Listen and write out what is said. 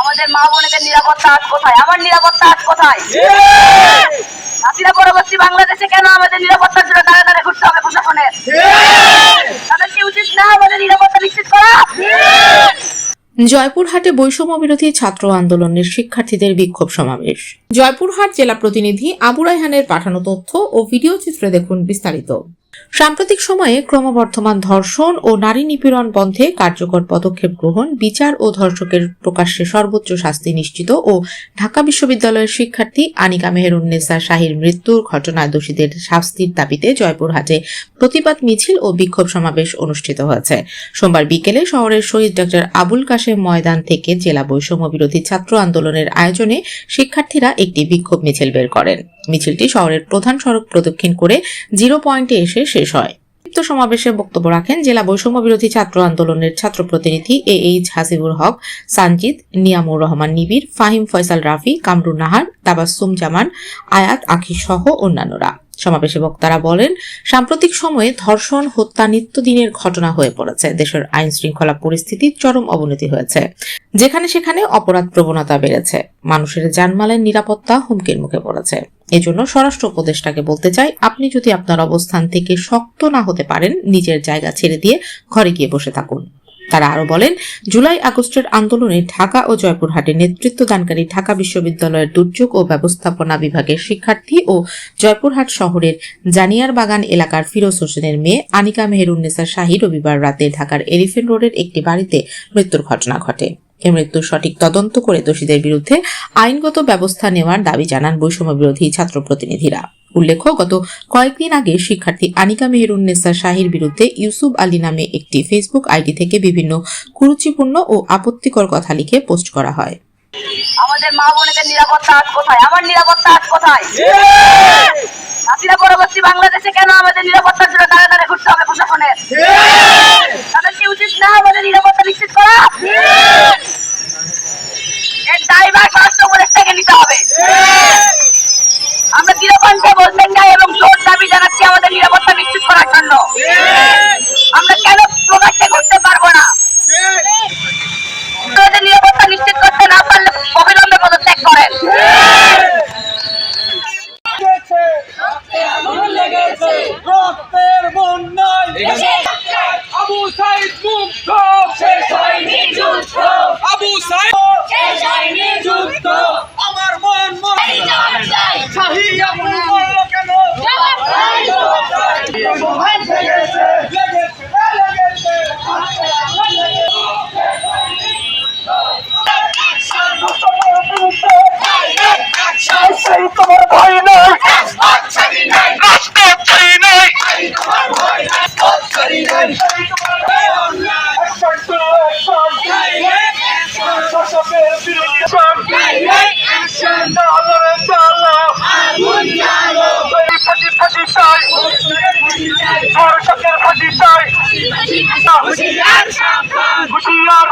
আমাদের মা বোনেদের নিরাপত্তা আজ কোথায়? আমার নিরাপত্তা আজ কোথায়? পরবর্তী বাংলাদেশে কেন আমাদের নিরাপত্তার জন্য দাঁড়ে দাঁড়ে ঘুরতে হবে প্রশাসনের তাদের কি উচিত না আমাদের নিরাপত্তা নিশ্চিত করা? জয়পুরহাটে বৈষম্য বিরোধী ছাত্র আন্দোলনের শিক্ষার্থীদের বিক্ষোভ সমাবেশ। জয়পুরহাট জেলা প্রতিনিধি আবু রায়হানের পাঠানো তথ্য ও ভিডিও চিত্রে দেখুন বিস্তারিত। সাম্প্রতিক সময়ে ক্রমবর্ধমান ধর্ষণ ও নারী নিপীড়ন বন্ধে কার্যকর পদক্ষেপ গ্রহণ, বিচার ও ধর্ষকের প্রকাশ্যে সর্বোচ্চ শাস্তি নিশ্চিত ও ঢাকা বিশ্ববিদ্যালয়ের শিক্ষার্থী আনিকা মেহেরুন্নেসা শাহির মৃত্যুর ঘটনায় দোষীদের শাস্তির দাবিতে জয়পুরহাটে প্রতিবাদ মিছিল ও বিক্ষোভ সমাবেশ অনুষ্ঠিত হয়েছে। সোমবার বিকেলে শহরের শহীদ ডক্টর আবুল কাশেম ময়দান থেকে জেলা বৈষম্য বিরোধী ছাত্র আন্দোলনের আয়োজনে শিক্ষার্থীরা একটি বিক্ষোভ মিছিল বের করেন। মিছিলটি শহরের প্রধান সড়ক প্রদক্ষিণ করে জিরো পয়েন্টে এসে শেষ হয়। উক্ত সমাবেশে বক্তব্য রাখেন জেলা বৈষম্য বিরোধী ছাত্র আন্দোলনের ছাত্র প্রতিনিধি এ এইচ হাসিবুর হক, সানজিদ, নিয়ামুর রহমান নিবির ফাহিম ফয়সাল রাফি, কামরুন নাহার তাবাসুম জামান, আয়াত আখি সহ অন্যান্যরা। সমাবেশে বক্তারা বলেন, সাম্প্রতিক সময়ে ধর্ষণ, হত্যা নিত্যদিনের ঘটনা হয়ে পড়েছে। দেশের আইন শৃঙ্খলা পরিস্থিতির চরম অবনতি হয়েছে। যেখানে সেখানে অপরাধ প্রবণতা বেড়েছে। মানুষের জানমালের নিরাপত্তা হুমকির মুখে পড়েছে। এজন্য স্বরাষ্ট্র উপদেষ্টাকে বলতে চাই, আপনি যদি আপনার অবস্থান থেকে শক্ত না হতে পারেন, নিজের জায়গা ছেড়ে দিয়ে ঘরে গিয়ে বসে থাকুন। তারা আরও বলেন, জুলাই আগস্টের আন্দোলনে ঢাকা ও জয়পুরহাটে নেতৃত্ব দানকারী ঢাকা বিশ্ববিদ্যালয়ের দুর্যোগ ও ব্যবস্থাপনা বিভাগের শিক্ষার্থী ও জয়পুরহাট শহরের জানিয়ার বাগান এলাকার ফিরোজ হোসেনের মেয়ে আনিকা মেহেরুন্নেসা শাহী রবিবার রাতে ঢাকার এলিফেন্ট রোডের একটি বাড়িতে মৃত্যুর ঘটনা ঘটে। এ মৃত্যুর সঠিক তদন্ত করে দোষীদের বিরুদ্ধে আইনগত ব্যবস্থা নেওয়ার দাবি জানান বৈষম্য বিরোধী ছাত্র প্রতিনিধিরা। উল্লেখ্য গত কয়েকদিন আগে শিক্ষার্থী আনিকা মেহরুন্নেসা শাহির বিরুদ্ধে ইউসুফ আলী নামে একটি ফেসবুক আইডি থেকে বিভিন্ন কুরুচিপূর্ণ ও আপত্তিকর কথা লিখে পোস্ট করা হয়। আমাদের মা বোনেদের নিরাপত্তা আজ কোথায়? আমার নিরাপত্তা আজ কোথায়? নাসিরা পরবর্তী বাংলাদেশে কেন আমাদের নিরাপত্তার জন্য দাঁড়ে দাঁড়ে ঘুরতে হবে প্রশাসনের তাদের কি উচিত না আমাদের নিরাপত্তা নিশ্চিত করা এর দায়ভার স্বরাষ্ট্র উপদেষ্টাকে নিতে হবে আমরা দৃঢ়কণ্ঠে বলতে চাই এবং জোর দাবি জানাচ্ছি আমাদের নিরাপত্তা নিশ্চিত করার জন্য। আমরা কেন প্রকাশ্যে করতে পারব না? আমাদের নিরাপত্তা নিশ্চিত করতে না পারলে অবিলম্বে পদত্যাগ করেন। রক্তের বন্যায় আবু সাইদ মুক্ত শেষ হয়নি যুদ্ধ আবু সাইদ যুদ্ধ আমার মন মন শাহী আবু শাসকের বিরুদ্ধে। এই ফাঁসি চাই। হুঁশিয়ার